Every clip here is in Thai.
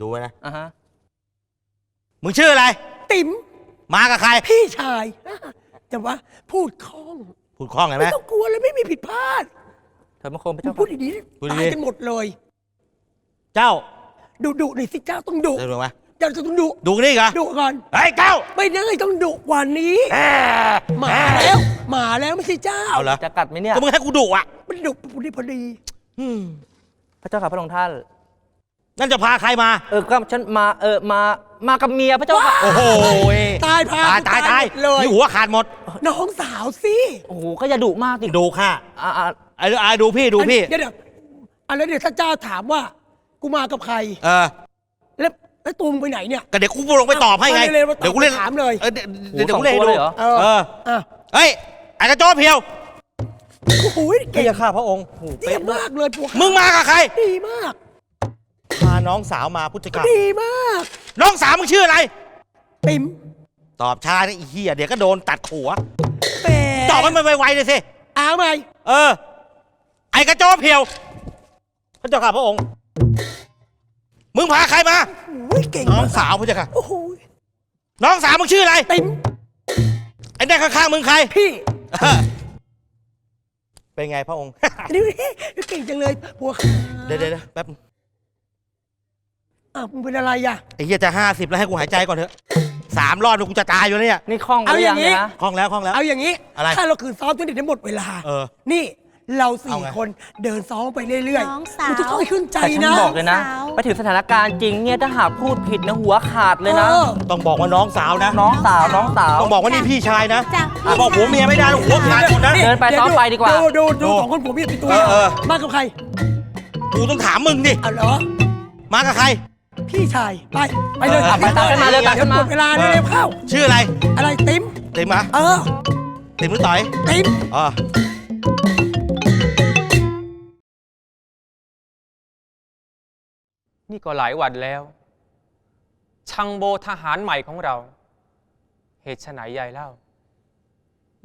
ดูไว้นะ อะฮะมึงชื่ออะไร ติ๋มมากับใคร พี่ชายแต่ว่าพูดคล่องพูดคล่องเห็นไหม ไม่ต้องกลัวเลยไม่มีผิดพลาดเถิดบังคมพระมึเจ้างพูดค่ะ ดีพูดๆดีๆตายกันหมดเลย เจ้าดุดุหน่อยสิเจ้าต้องดุเดินลงมาเจ้าจะต้องดุดูนี่เหรอดุก่อน เฮ้ยเก้าไม่ได้ต้องดุกว่านี้มาแล้วมาแล้วไม่ใช่เจ้าเอาเหรอจะกัดไหมเนี่ยก็มึงให้กูดุอะมันดุพอดีพอดี อืมพระเจ้าค่ะพระองค์ท่าน นั่นจะพาใครมา เออก็ฉันมาเออมามากับเมียพระเจ้าค่ะ โอ้โหตายพาตายตายตายหมดเลย นี่หัวขาดหมด น้องสาวสิโอ้โหก็อย่าดุมากสิดูค่ะอะอะไอ้ไอ้ดูพี่ดูพี่เดี๋ยวเดี๋ยวอันแล้วเดี๋ยวถ้าเจ้าถามว่า กูมากับใคร เออแล้วแล้วตูมไปไหนเนี่ย ก็เดี๋ยวกูลงไปตอบให้ไงเอาเร็วๆมาตอบเดี๋ยวกูเล่นถามเลย ออเดี๋ยวเดี๋ยวเดี๋ยวกูเล่นให้ดูเลยเหรอเออเอออะเฮ้ยไอ้กระโจมเพียว โอ้โหเก่งพี่ข้าพระองค์ เยี่ยมมากเลยพวกมึงมากับใคร ดีมาก พาน้องสาวมาพุทธกาลดีมาก น้องสาวมึงชื่ออะไร ติ๋มตอบช้านะไอีเหี้ยเดี๋ยวก็โดนตัดหัวแหมตอบมันไวๆเลยสิ เอาไหมเออ ไอ้กระโจมเพียว พระเจ้าข้าพระองค์ มึงพาใครมาโอ้ยเก่งน้องมากสาวพระเจ้าค่ะ โอ้โหน้องสาวมึงชื่ออะไร ติ๋มไอ้นั่นข้างๆมึงใคร พี่เออเป็นไงพระองค์นี่เก่งจังเลยบัวขาวเดี๋ยวเดี๋ยวเดี๋ยวแป๊บ อ้าวมึงเป็นอะไรอะ ไอ้เหี้ยจะห้าสิบแล้วให้กูหายใจก่อนเถอะสามรอบแล้วกูจะตายอยู่แล้วเนี่ยนี่คล่องหเอารืออยัย่างงนี้เนี่ยนะคล่องแล้วคล่องแล้ว เอาอย่างนี้ อะไรถ้าเราคืนซ้อมจนเด็กได้หมดเวลา เออนี่เราเอาสี่ไง คนเดินซ้อมไปเรื่อยน้องๆสาวมันจะค่อยขึ้นใจแต่ฉันนะบอกเลยนะ สาว ไปถึงสถานการณ์จริงเนี่ยถ้าหากพูดผิดนะหัวขาดเลยนะ ออต้องบอกว่าน้องสาวนะ น้องสาวน้องสาว ต้องบอกว่านี่พี่ชายนะจ้ะ อะบอกผัวเมียไม่ได้หรอกหัวขาดหมดนะ เดินไปซ้อมไปดีกว่า ดูดูดูดูสองคนผมมีติดตัวเออเออ มากับใครกูต้องถามมึงดิ เอาเหรอมากับใคร พี่ชาย ไป ไปเลยเออไปตามกันมาเร็วตามกันมาหมดเวลาเร็วๆเข้า ชื่ออะไร อะไรติ๋มติ๋มเหรอเออติ๋มหรือต่อยติ๋มอ๋อนี่ก็หลายวันแล้ว ชังโบทหารใหม่ของเรา เหตุไฉนใหญ่เล่า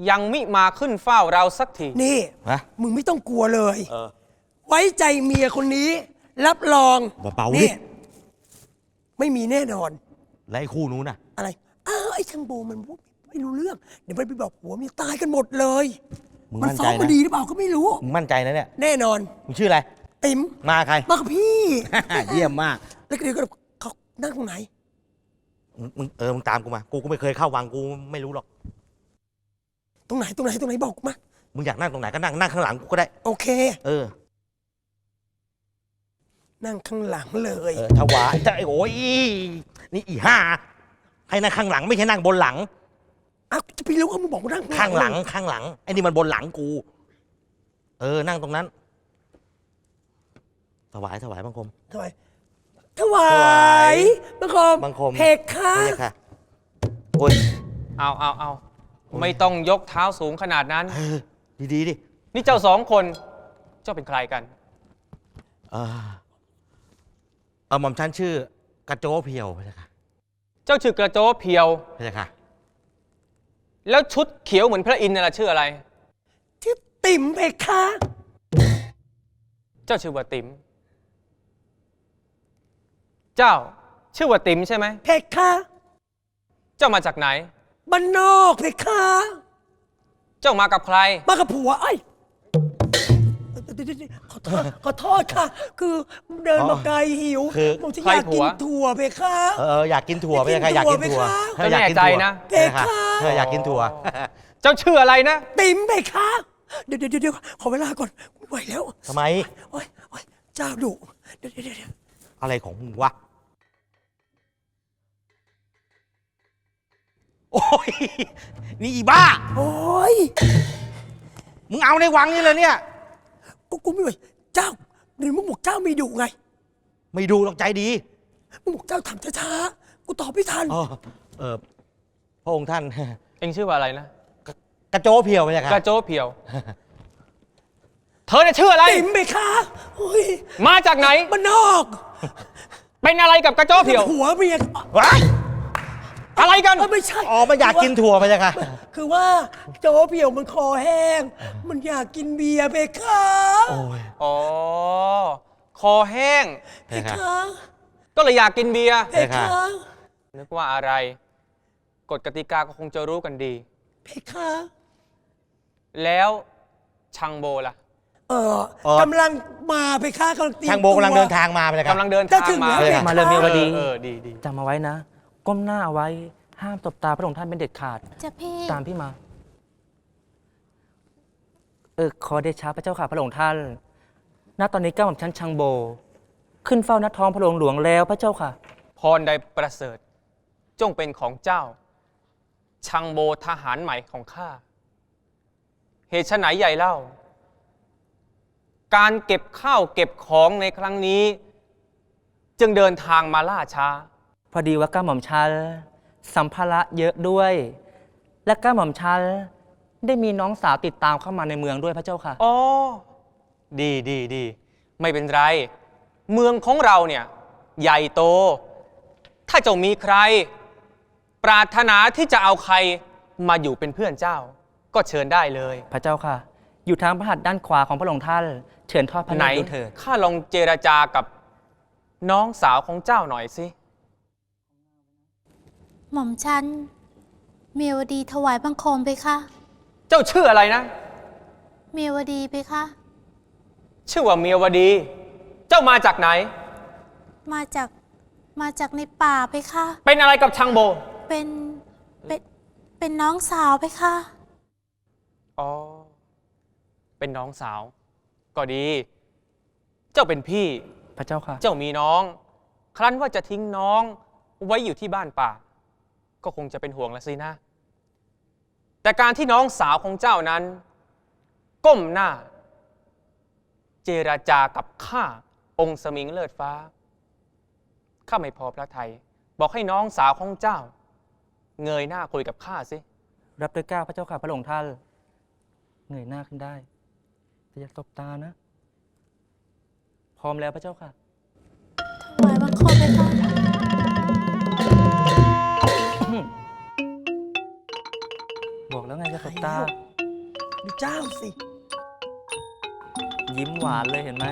ยังมิมาขึ้นเฝ้าเราสักที นี่ ฮะมึงไม่ต้องกลัวเลย เออ ไว้ใจเมียคนนี้ รับรองเบาๆดิ นี่ ไม่มีแน่นอน แล้วไอ้คู่นู้นน่ะ อะไรอ้าวไอ้ช่างโบมันพูดไม่รู้เรื่อง เดี๋ยวมันไปบอกผัวเมียตายกันหมดเลย มึงมันมั่นซ้ใจอมมานะดีหรือเปล่าก็ไม่รู้ มึงมั่นใจนะเนี่ย แน่นอน มึงชื่ออะไร ติ๋มมาใคร มากับพี่ เยี่ยมมาก แล้วเดี๋ยวก็เขานั่งตรงไหน มึงมึงเออ มึงตามกูมา กูก็ไม่เคยเข้าวังกูไม่รู้หรอก ตรงไหนตรงไหนตรงไหนบอกกูมา มึงอยากนั่งตรงไหนก็นั่งนั่งข้างหลังกูก็ได้ โอเค เออ นั่งข้างหลังเลย เออถวายจะไอ้โอ้ยอีนี่อีห้าให้นั่งข้างหลังไม่ใช่นั่งบนหลัง อ้าวจะไปรู้ว่ามึงบอกกูนั่งข้างหลัง ข้างหลังไอ้นี่มันบนหลังกู เออ นั่งตรงนั้น ถวายถวายบังคมทำไมถวายบังคมบังคม เพกค่ะไม่ใช่ค่ะโอ้ย เอาเอาเอาไม่ต้องยกเท้าสูงขนาดนั้นเออดีๆดิ นี่เจ้าสองคน เจ้าเป็นใครกันเออ เออหม่อมฉันชื่อกระโจเพียวพระเจ้าค่ะเจ้าชื่อกระโจเพียว พระเจ้าค่ะแล้วชุดเขียวเหมือนพระอินทร์น่ะล่ะชื่ออะไร ชื่อติ๋มเพกค่ะเจ้าชื่อว่าติ๋มเจ้าชื่อว่าติ๋มใช่ไหมเพกค่ะเจ้ามาจากไหน บ้านนอกเพกค่ะเจ้ามากับใคร มากับผัวไอ้ย ขอโทษขอโทษค่ะ คือเดินมาไกลหิวคือผมจะใครอยากกินผัวถั่วเพคะ เอออยากกินถั่วพระเจ้าค่ะอยากกินถั่วอยากกินถั่วเอออยากกินก็แน่ใจถั่วนะพระเจ้าค่ะเพคะเอออยากกินถั่ว เจ้าชื่ออะไรนะ ติ๋มเพคะเดี๋ยวเดี๋ยวเดี๋ยวขอเวลาก่อนไม่ไหวแล้วทำไมโอ๊ยโอ๊ยเจ้าดุเดี๋ยวเดี๋ยวเดี๋ยวอะไรของมึงวะ โอ้ย นี่อีบ้า โอ๊ยมึงเอาในวังนี่เลยเนี่ย กูกูไม่ไหวเจ้าเดี๋ยวมึงบอกเจ้าไม่ดุไงไม่ดูหรอกใจดีมึงบอกเจ้าถามช้าๆกูตอบไม่ทันเออเออพระองค์ท่าน เองชื่อว่าอะไรนะ กระโจเพียวพระเจ้าค่ะกระโจเพียว เธอเนี่ยชื่ออะไร ติ๋มเพคะโอ๊ยมาจากไหน บ้านนอกเป็นอะไรกับกระโจเพียวหัวเมียว้าย อะไรกัน เอ้ยไม่ใช่อ๋อมันอยากกินถั่วพระเจ้าค่ะ คือว่าโจเปี่ยวมันคอแห้ง มันอยากกินเบียร์เพคะโอ้ยอ๋อ คอแห้งเพคะก็เลยอยากกินเบียร์เพคะนึกว่าอะไร กฎกติกาก็คงจะรู้กันดีเพคะแล้วชังโบล่ะเออเอ่อกำลังมาเพคะกำลังเตรียมช่างโบกำลังตัวเดินทางมาไปเลยครับกำลังเดินจะทางถึงมาแล้วเลยเพครับคะมาเริ่มมีวดีเออดีดีจำเอาไว้นะ ก้มหน้าเอาไว้ห้ามตบตาพระองค์ท่านเป็นเด็ดขาด จะพี่ตามพี่มา เออขอเดชะพระเจ้าค่ะพระองค์ท่าน ณ ตอนนี้ก้าวหม่อมชั้นชังโบ ขึ้นเฝ้าณท้องพระโรงหลวงแล้วพระเจ้าค่ะ พรใดประเสริฐ จงเป็นของเจ้า ชังโบทหารใหม่ของข้า เหตุไฉนใหญ่เล่า การเก็บข้าวเก็บของในครั้งนี้ จึงเดินทางมาล่าช้า พอดีว่าก้าวหม่อมชันสัมภาระเยอะด้วย และก้าวหม่อมชันได้มีน้องสาวติดตามเข้ามาในเมืองด้วยพระเจ้าค่ะ อ๋อ ดีดีดี ไม่เป็นไร เมืองของเราเนี่ย ใหญ่โต ถ้าเจ้ามีใคร ปรารถนาที่จะเอาใครมาอยู่เป็นเพื่อนเจ้า ก็เชิญได้เลย พระเจ้าค่ะ อยู่ทางพระหัตถ์ด้านขวาของพระองค์ท่าน เชิญทอดพระไหนเนตรดูเถิด ข้าลองเจรจากับน้องสาวของเจ้าหน่อยสิ หม่อมฉันเมียวดีถวายบังคมไปคะเจ้าชื่ออะไรนะ เมียวดีไปคะชื่อว่าเมียวดี เจ้ามาจากไหน มาจากมาจากในป่าไปคะเป็นอะไรกับชังโบ เป็นเป็นเป็นน้องสาวไปคะอ๋อ เป็นน้องสาว ก็ดี เจ้าเป็นพี่ พระเจ้าค่ะ เจ้ามีน้อง ครั้นว่าจะทิ้งน้องไว้อยู่ที่บ้านป่า ก็คงจะเป็นห่วงละสินะ แต่การที่น้องสาวของเจ้านั้น ก้มหน้า เจราจากับข้าองค์สมิงเลิศฟ้า ข้าไม่พอพระทัยบอกให้น้องสาวของเจ้า เงยหน้าคุยกับข้าสิ รับด้วยเกล้าพระเจ้าค่ะพระองค์ท่านเงยหน้าขึ้นได้แต่อย่าตบตานะ พร้อมแล้วพระเจ้าค่ะ แล้วไงจะตบตา ดูเจ้าสิ ยิ้มหวานเลยเห็นไหม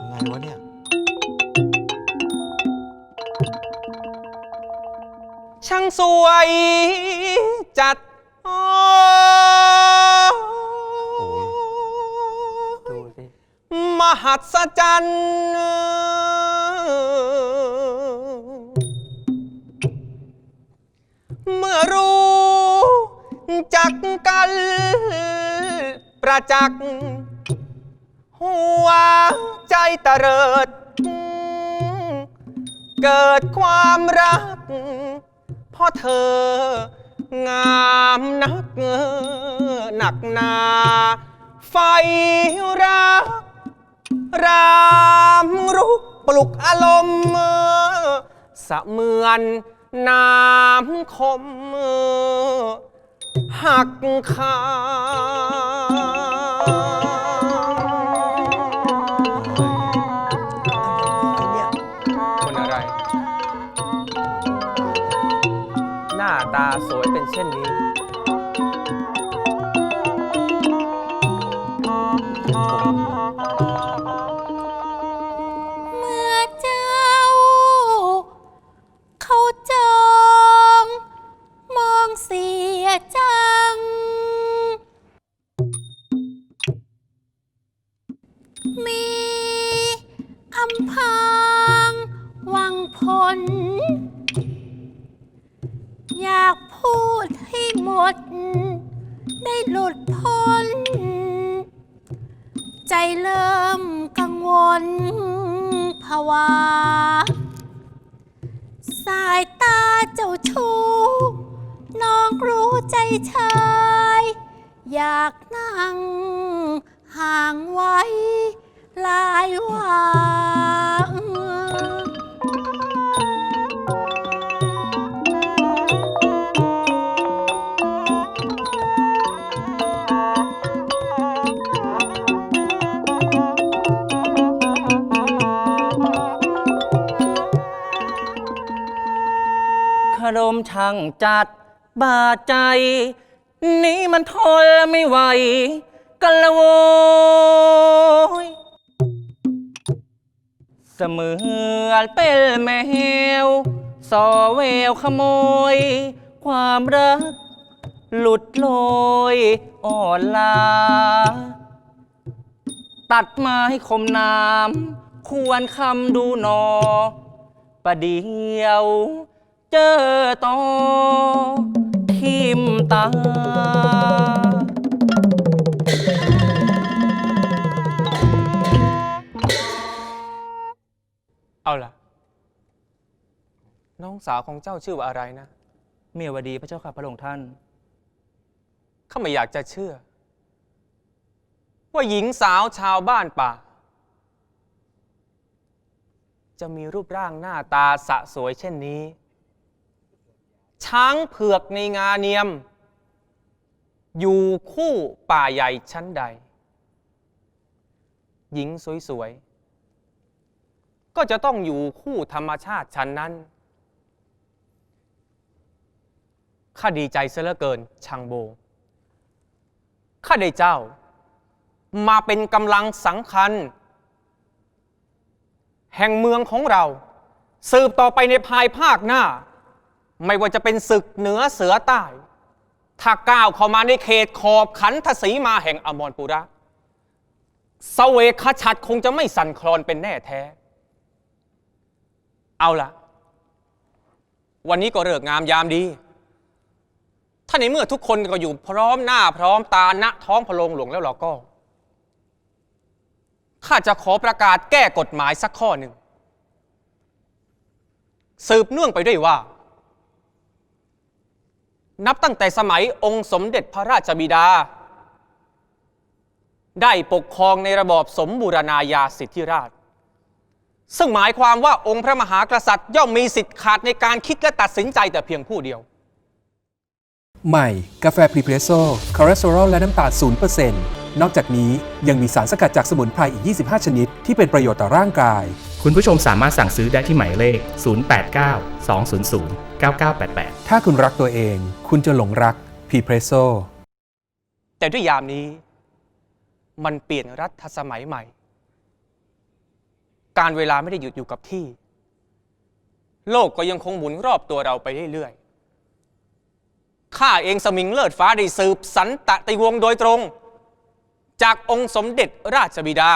อะไรวะเนี่ย ช่างสวยจัดโอ้ดูสิ มหัศจรรย์เมื่อรู้ จักกันประจักษ์หัวใจตะเริด เกิดความรักเพราะเธองามนักหนักหนา ไฟรัก รามรุกปลุกอารมณ์เสมือนน้ำคม หักขาเนี่ยคนอะไร หน้าตาสวยเป็นเช่นนี้ วา สายตาเจ้าชู้น้องรู้ใจชาย อยากนั่งห่างไว้หลายว่าารมช่างจัดบาดใจ นี่มันทนไม่ไหว กันละโวยสมือนเป็นแมวสอแววขโมย ความรัก หลุดลอยอ่อนลา ตัดไม้คมน้ำควรคำดูหนอ ประเดียว เจอต่อทิมตา เอาล่ะ น้องสาวของเจ้าชื่อว่าอะไรนะ เมียวดีพระเจ้าค่ะพระองค์ท่าน ข้าไม่อยากจะเชื่อ ว่าหญิงสาวชาวบ้านป่า จะมีรูปร่างหน้าตาสะสวยเช่นนี้ ช้างเผือกในงาเนียม อยู่คู่ป่าใหญ่ชั้นใด หญิงสวยๆ ก็จะต้องอยู่คู่ธรรมชาติชั้นนั้นข้าดีใจเสียเหลือเกินชังโบ ข้าได้เจ้า มาเป็นกำลังสังคัญ แห่งเมืองของเรา สืบต่อไปในภายภาคหน้า ไม่ว่าจะเป็นศึกเหนือเสือใต้ ถ้าก้าวเข้ามาในเขตขอบขันทศีมาแห่งอมรปุระสเวคชัดคงจะไม่สั่นคลอนเป็นแน่แท้ เอาละวันนี้ก็เลิกงามยามดี ถ้าในเมื่อทุกคนก็อยู่พร้อมหน้าพร้อมตาณท้องพระโรงหลวงแล้วเราก็ ข้าจะขอประกาศแก้กฎหมายสักข้อหนึ่ง สืบเนื่องไปด้วยว่า นับตั้งแต่สมัยองค์สมเด็จพระราชบิดา ได้ปกครองในระบอบสมบูรณาญาสิทธิราช ซึ่งหมายความว่าองค์พระมหากษัตริย์ย่อมมีสิทธิ์ขาดในการคิดและตัดสินใจแต่เพียงผู้เดียว ใหม่ กาแฟพรีเพรสโซ่คอเลสเตอรอลและน้ำตาล0%นนอกจากนี้ยังมีสารสกัดจากสมุนไพรอีก 25 ชนิด ที่เป็นประโยชน์ต่อร่างกาย คุณผู้ชมสามารถสั่งซื้อได้ที่หมายเลข 089 200 9988 ถ้าคุณรักตัวเอง คุณจะหลงรักพรีเพรสโซ่แต่ด้วยยามนี้ มันเปลี่ยนรัฐสมัยใหม่ การเวลาไม่ได้หยุดอยู่กับที่ โลกก็ยังคงหมุนรอบตัวเราไปเรื่อยๆข้าเองสมิงเลิศฟ้าได้สืบสันตติวงศ์โดยตรง จากองค์สมเด็จราชบิดา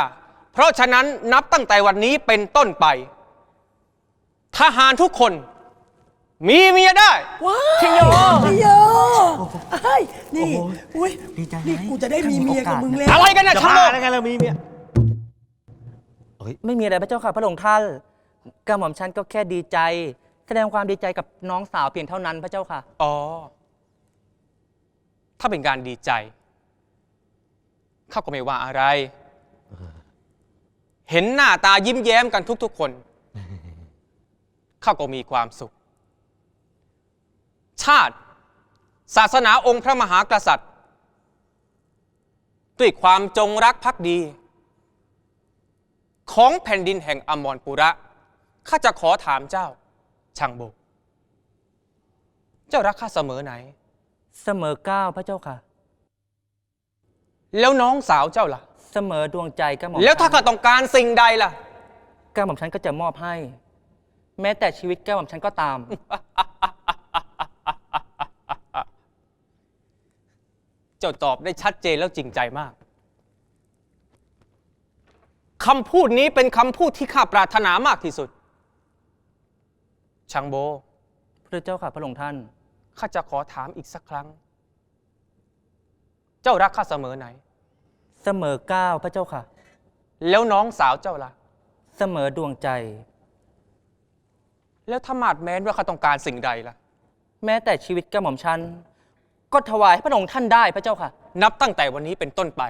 เพราะฉะนั้นนับตั้งแต่วันนี้เป็นต้นไป ทหารทุกคน มีเมียได้ ว้าวชิโยชิโยไอ้ยนี่อุ้ยนี่กูจะได้มีเมียกับมึงแล้วอะไรกันนะจะช่างบ้าโลกแล้วไงเรามีเมียไม่มีอะไรพระเจ้าค่ะพระองค์ท่านกระหม่อมฉันก็แค่ดีใจ แสดงความดีใจกับน้องสาวเพียงเท่านั้นพระเจ้าค่ะ อ๋อ ถ้าเป็นการดีใจข้าก็ไม่ว่าอะไร เห็นหน้าตายิ้มแย้มกันทุกๆคนข้าก็มีความสุข ชาติ ศาสนาองค์พระมหากษัตริย์ ด้วยความจงรักภักดี ของแผ่นดินแห่งอมรปุระข้าจะขอถามเจ้าช่างโบเจ้ารักข้าเสมอไหน เสมอเก้าวพระเจ้าค่ะ แล้วน้องสาวเจ้าล่ะ เสมอดวงใจกระหม่อมแล้วถ้าฉัข้านต้องการสิ่งใดล่ะ กระหม่อมฉันก็จะมอบให้ แม้แต่ชีวิตกระหม่อมฉันก็ตาม เจ้าตอบได้ชัดเจนแล้วจริงใจมากคำพูดนี้เป็นคำพูดที่ข้าปรารถนามากที่สุด ชังโบ พระเจ้าค่ะพระองค์ท่าน ข้าจะขอถามอีกสักครั้ง เจ้ารักข้าเสมอไหน เสมอเก้าวพระเจ้าค่ะ แล้วน้องสาวเจ้าล่ะ เสมอดวงใจ แล้วถ้ามาดแม้นว่าข้าต้องการสิ่งใดล่ะ แม้แต่ชีวิตกระหม่อมฉัน ก็ถวายให้พระองค์ท่านได้พระเจ้าค่ะ นับตั้งแต่วันนี้เป็นต้นไป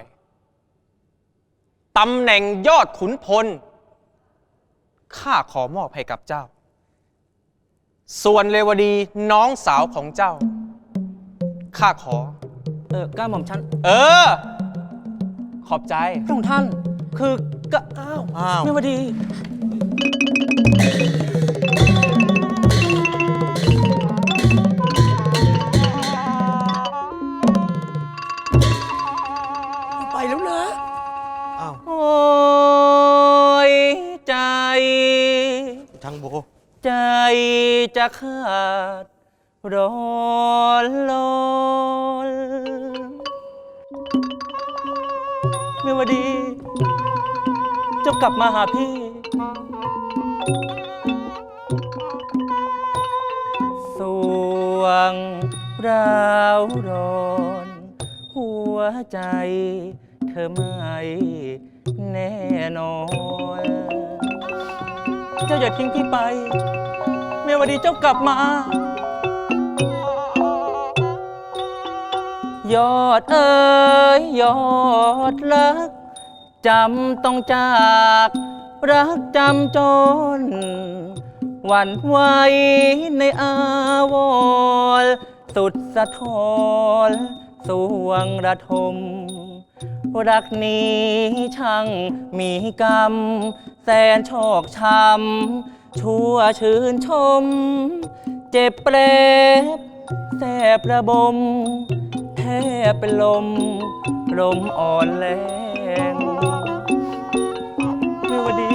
ตำแหน่งยอดขุนพล ข้าขอมอบให้กับเจ้า ส่วนเลวดีน้องสาวของเจ้า ข้าขอ เออกระหม่อมฉันเออ ขอบใจ พระองค์ท่าน คือก็อ้าวอ้าว ไม่ว่าดี จะขาดร้อนลนเมื่อวันดีเจ้ากลับมาหาพี่ สวงราวร้อน หัวใจเธอไม่แน่นอน เจ้าอย่าทิ้งพี่ไป เมื่อวันดีเจ้ากลับมา ยอดเอ้ยยอดรักจำต้องจากรักจำจนหวันไหวในอาวรสุดสะทอนสวงระทม รักนี้ช่างมีกรรม แสนโชคช้ำ ชั่วชื่นชม เจ็บเปรบแสบระบม แทบเป็นลม ลมอ่อนแรงเมื่วันดี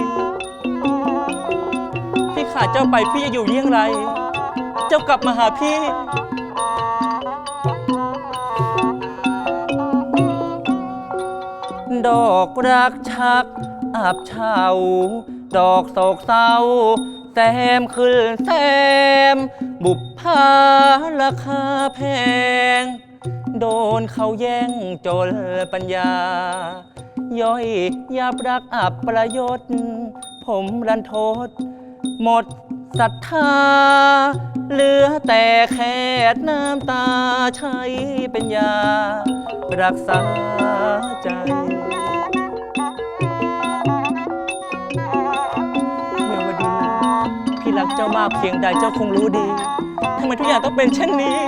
พี่ขาดเจ้าไปพี่จะอยู่เยี่ยงไร เจ้ากลับมาหาพี่ดอกรักชักอับเฉา ดอกโศกเศร้าแซมขึ้นแซม บุพพาราคาแพง โดนเขาแย่งจนปัญญา ย่อยยับรักอับประยศผมรันทดหมดศรัทธา เหลือแต่แค่น้ำตาใช้เป็นยา รักษาใจ เจ้ามากเพียงใดเจ้าคงรู้ดีทำไมทุกอย่างต้องเป็นเช่นนี้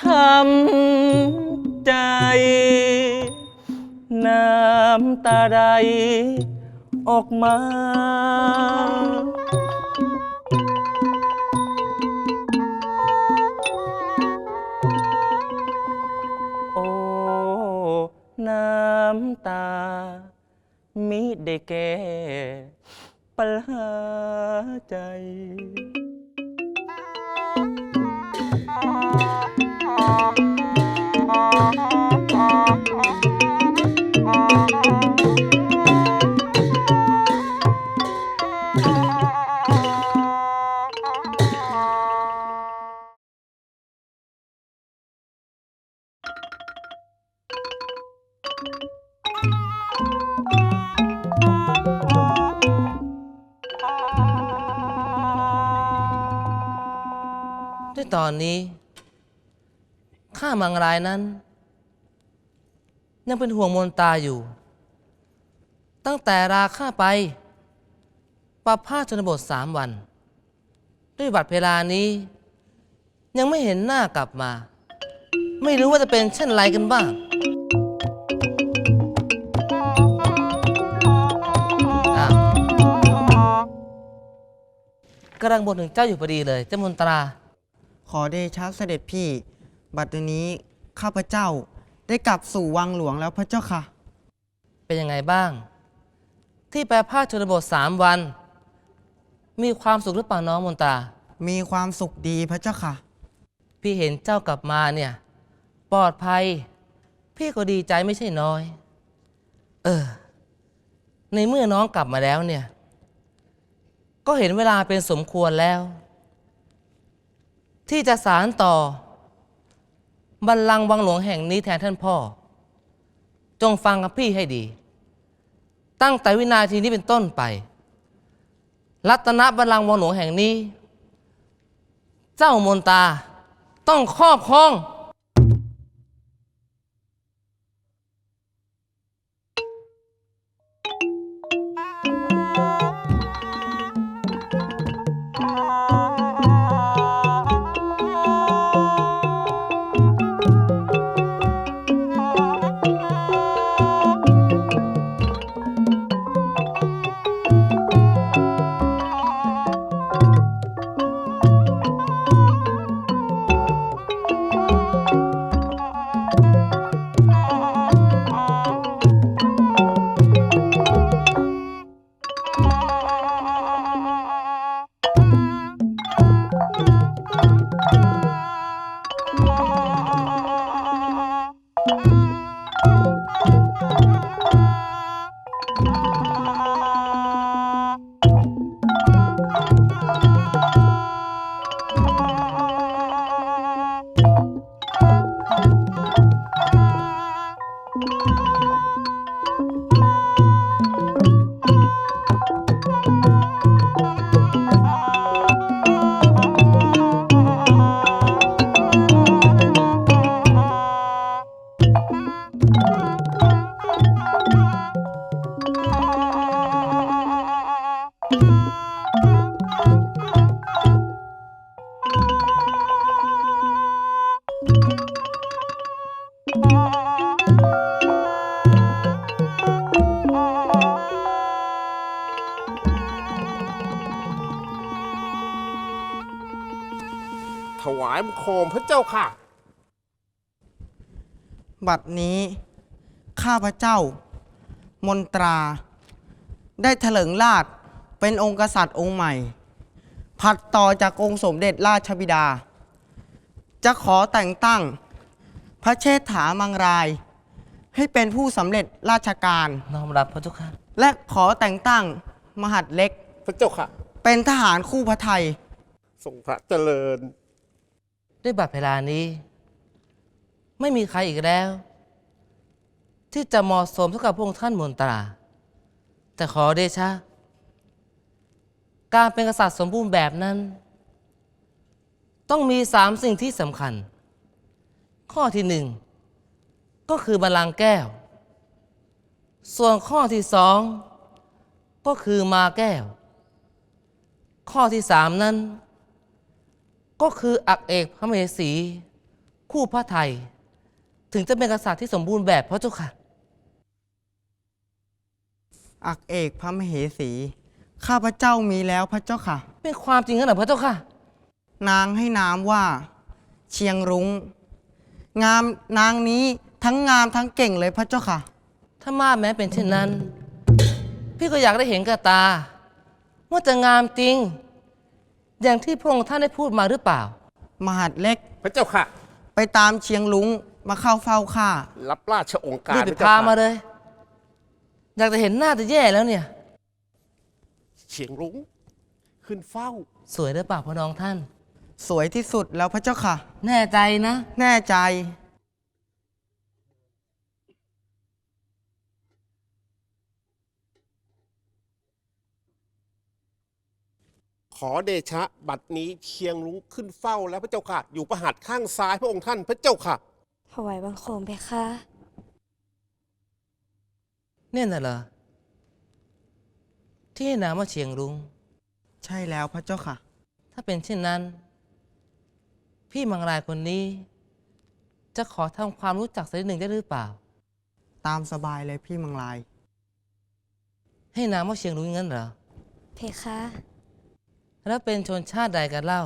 ทำใจ น้ำตาไดออกมา ได้แก้ปัญหาใจ อนนี้ ข้ามังรายนั้น ยังเป็นห่วงมนตาอยู่ ตั้งแต่ราข้าไปปรับผ้าชนบทสามวัน ด้วยบัตรเวลานี้ ยังไม่เห็นหน้ากลับมา ไม่รู้ว่าจะเป็นเช่นไรกันบ้างกำลังบ่นถึงเจ้าอยู่พอดีเลย เจ้ามนตรา ขอเดชะเสด็จพี่ บัดนี้ข้าพเจ้าได้กลับสู่วังหลวงแล้วพระเจ้าค่ะ เป็นยังไงบ้าง ที่แปลภาคชนบทสามวัน มีความสุขหรือเปล่าน้องมนตรามีความสุขดีพระเจ้าค่ะ พี่เห็นเจ้ากลับมาเนี่ย ปลอดภัย พี่ก็ดีใจไม่ใช่น้อย เออ ในเมื่อน้องกลับมาแล้วเนี่ย ก็เห็นเวลาเป็นสมควรแล้ว ที่จะสารต่อ บัลลังก์วังหลวงแห่งนี้แทนท่านพ่อ จงฟังกับพี่ให้ดี ตั้งแต่วินาทีนี้เป็นต้นไป รัตนบัลลังก์วังหลวงแห่งนี้ เจ้ามนตาต้องครอบครอง คมพระเจ้าค่ะ บัดนี้ ข้าพเจ้า มนตรา ได้เถลิงราชเป็นองค์กษัตริย์องค์ใหม่ ผัดต่อจากองค์สมเด็จราชบิดา จะขอแต่งตั้ง พระเชษฐามังราย ให้เป็นผู้สำเร็จราชการ น้อมรับพระเจ้าค่ะ และขอแต่งตั้งมหัดเล็ก พระเจ้าค่ะ เป็นทหารคู่พระไทย ทรงพระเจริญ ด้วยบัดเวลานี้ ไม่มีใครอีกแล้ว ที่จะเหมาะสมเท่ากับพระองค์ท่านมนตรา แต่ขอเดชะ การเป็นกษัตริย์สมบูรณ์แบบนั้น ต้องมีสามสิ่งที่สำคัญ ข้อที่หนึ่ง ก็คือบัลลังก์แก้ว ส่วนข้อที่สองก็คือมาแก้ว ข้อที่สามนั้น ก็คืออักเอกพระมเหสี คู่พระไทย ถึงจะเป็นกษัตริย์ที่สมบูรณ์แบบพระเจ้าค่ะ อักเอกพระมเหสี ข้าพเจ้ามีแล้วพระเจ้าค่ะ เป็นความจริงกันเหรอพระเจ้าค่ะ นางให้นามว่า เชียงรุง้ง งามนางนี้ทั้งงามทั้งเก่งเลยพระเจ้าค่ะ ถ้ามาแม้เป็นเช่นนั้น พี่ก็อยากได้เห็นกับตา ว่าจะงามจริง อย่างที่พระองค์ท่านได้พูดมาหรือเปล่า มหัดเล็กพระเจ้าค่ะ ไปตามเชียงรุ้งมาเข้าเฝ้าข้า รับราชองค์การรีบไปพระเจ้พาค่ะมาเลย อยากจะเห็นหน้าจะแย่แล้วเนี่ย เฉียงรุ้งขึ้นเฝ้า สวยหรือเปล่าพ่อน้องท่าน สวยที่สุดแล้วพระเจ้าค่ะ แน่ใจนะ แน่ใจ อเดชะ บัดนี้เชียงรุ้งขึ้นเฝ้าแล้วพระเจ้าค่ะ อยู่ประหัตถ์ข้างซ้ายพระองค์ท่านพระเจ้าค่ะ ถวายบังคมเพคะเนี่ยน่ะเหรอที่ให้นามว่าเชียงรุง้งใช่แล้วพระเจ้าค่ะ ถ้าเป็นเช่นนั้น พี่มังรายคนนี้ จะขอทำความรู้จักสักนิดหนึ่งได้หรือเปล่า ตามสบายเลยพี่มังลาย ให้นามว่าเชียงรุ้งงั้นเหรอ เพคะ แล้วเป็นชนชาติใดกันเล่า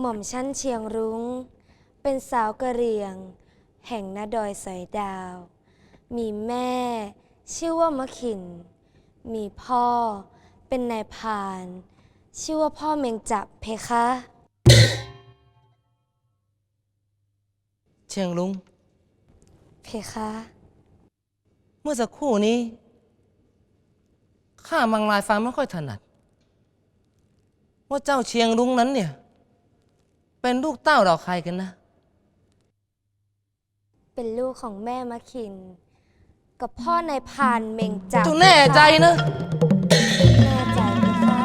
หม่อมชั้นเชียงรุง้ง เป็นสาวกะเหรี่ยง แห่งนาดอยสอยดาว มีแม่ ชื่อว่ามะขิน มีพ่อ เป็นนายพราน ชื่อว่าพ่อเมงจับเพคะ เชียงรุง้งเพคะ เมื่อสักครู่นี้ ข้ามังลายฟังไม่ค่อยถนัด ว่าเจ้าเชียงรุ้งนั้นเนี่ย เป็นลูกเต้าเราใครกันนะ เป็นลูกของแม่มะขิน กับพ่อนายพรานเมงจับเจ้าแน่ใจนะ แน่ใจเพคะ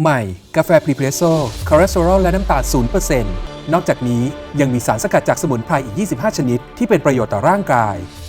ใหม่ กาแฟพรีเพรสโซ่คอเลสเตอรอลและน้ำตาล0%นนอกจากนี้ยังมีสารสกัดจากสมุนไพรอีก 25 ชนิด ที่เป็นประโยชน์ต่อร่างกาย